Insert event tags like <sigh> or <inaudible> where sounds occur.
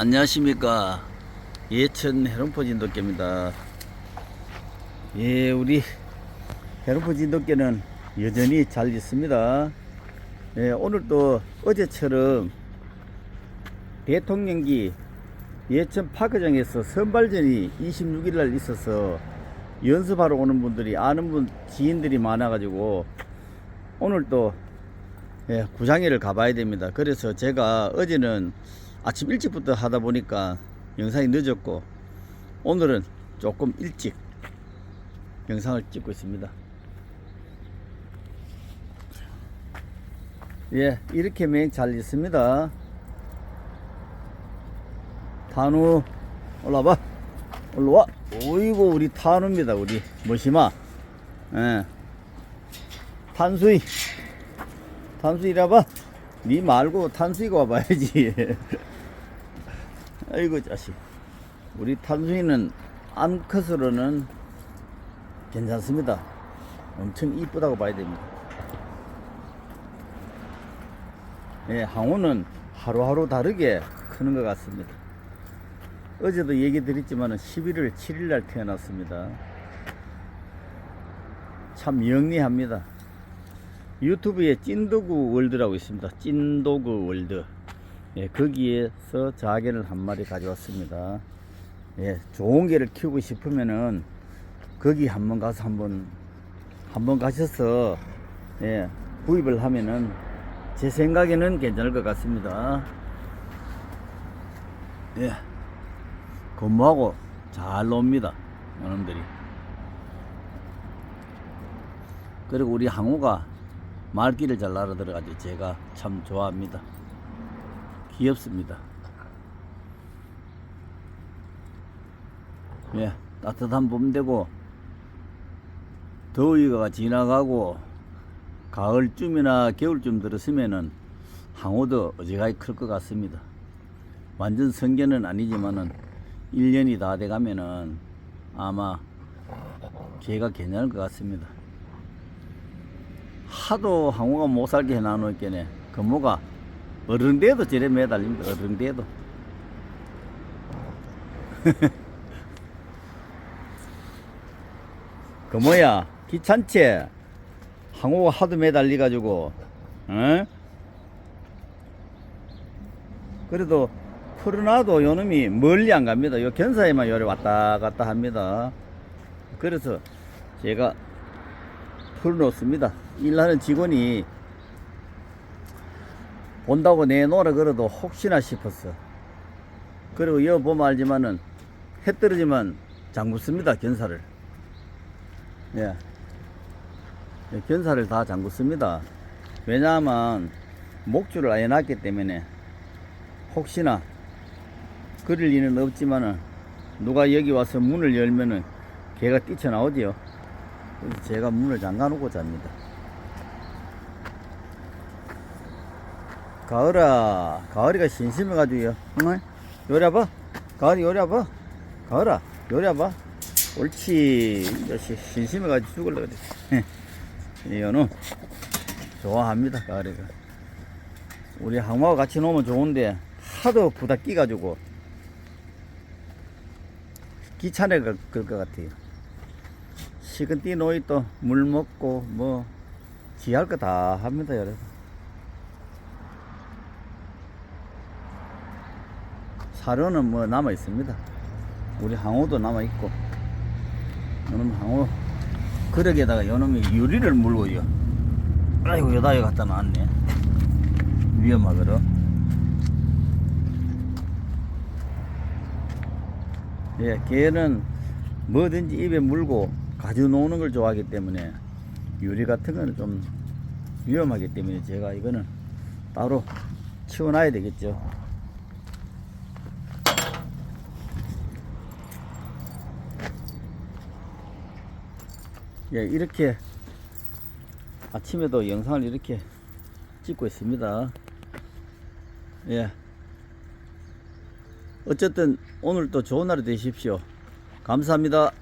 안녕하십니까. 예천 해롱포 진돗개입니다. 예 우리 해롱포 진돗개는 여전히 잘 있습니다. 예 오늘도 어제처럼 대통령기 예천 파크장에서 선발전이 26일 날 있어서 연습하러 오는 분들이 아는 분 지인들이 많아가지고 오늘 또 예, 구장회를 가봐야 됩니다. 그래서 제가 어제는 아침 일찍부터 하다 보니까 영상이 늦었고 오늘은 조금 일찍 영상을 찍고 있습니다. 예, 이렇게 맹 잘 있습니다. 탄우 올라봐. 올라와. 오이고 우리 탄우입니다. 우리 뭐시마. 예. 탄수이. 탄수이라 봐. 니 말고 탄수이가 와봐야지. <laughs> 아이고 자식. 우리 탄수이는 암컷으로는 괜찮습니다. 엄청 이쁘다고 봐야 됩니다. 예, 항우는 하루하루 다르게 크는 것 같습니다. 어제도 얘기 드렸지만 11월 7일 날 태어났습니다. 참 영리합니다. 유튜브에 찐도구 월드라고 있습니다. 찐도구 월드. 예, 거기에서 자개를 한 마리 가져왔습니다. 예, 좋은 개를 키우고 싶으면은 거기 한번 가서 한번 한번 가셔서 예, 구입을 하면은 제 생각에는 괜찮을 것 같습니다. 예, 근무하고 잘 놉니다. 여러분들이. 그리고 우리 항우가 말귀를 잘 알아들어가지고 제가 참 좋아합니다. 귀엽습니다. 예, 따뜻한 봄 되고 더위가 지나가고 가을쯤이나 겨울쯤 들었으면은 항우도 어지간히 클 것 같습니다. 완전 성견은 아니지만은 1년이 다 돼가면은 아마 개가 괜찮을 것 같습니다. 하도 항우가 못 살게 해놔놓겠네. 금모가 어른대도 저래 매달립니다. 어른대도. <laughs> 그 뭐야 귀찮지? 항우가 하도 매달려가지고 어? 그래도 풀어놔도 요놈이 멀리 안 갑니다. 요 견사에만 요래 왔다 갔다 합니다. 그래서 제가 풀어놓습니다. 일하는 직원이 본다고 내놓으라 그래도 혹시나 싶었어. 그리고 여 보면 알지만은 해 떨어지면 잠그습니다. 견사를. 예. 예, 견사를 다 잠그습니다. 왜냐하면 목줄을 아예 놨기 때문에 혹시나 그럴 리는 없지만은 누가 여기 와서 문을 열면은 개가 뛰쳐나오지요. 그래서 제가 문을 잠가 놓고 잡니다. 가을아, 가을이가 심심해가지고요. 응? 요리 와봐. 가을이 요리 와봐. 가을아, 요리 와봐. 옳지. 이 자식 심심해가지고 죽을라 그래. <laughs> 이거는 좋아합니다, 가을이가. 우리 항마와 같이 놓으면 좋은데 하도 부다 끼가지고 귀찮아 그럴 것 같아요. 식은 띠 노이 또 물 먹고 뭐 지할 거 다 합니다, 여러분. 사료는 뭐 남아 있습니다. 우리 항우도 남아 있고. 요놈 항우 그러게다가 요놈이 유리를 물고요. 아이고 여다에 갖다 놨네. 위험하거든. 예, 개는 뭐든지 입에 물고 노는 걸 좋아하기 때문에 유리 같은 거는 좀 위험하기 때문에 제가 이거는 따로 치워놔야 되겠죠. 예, 이렇게 아침에도 영상을 이렇게 찍고 있습니다. 예. 어쨌든 오늘 또 좋은 하루 되십시오. 감사합니다.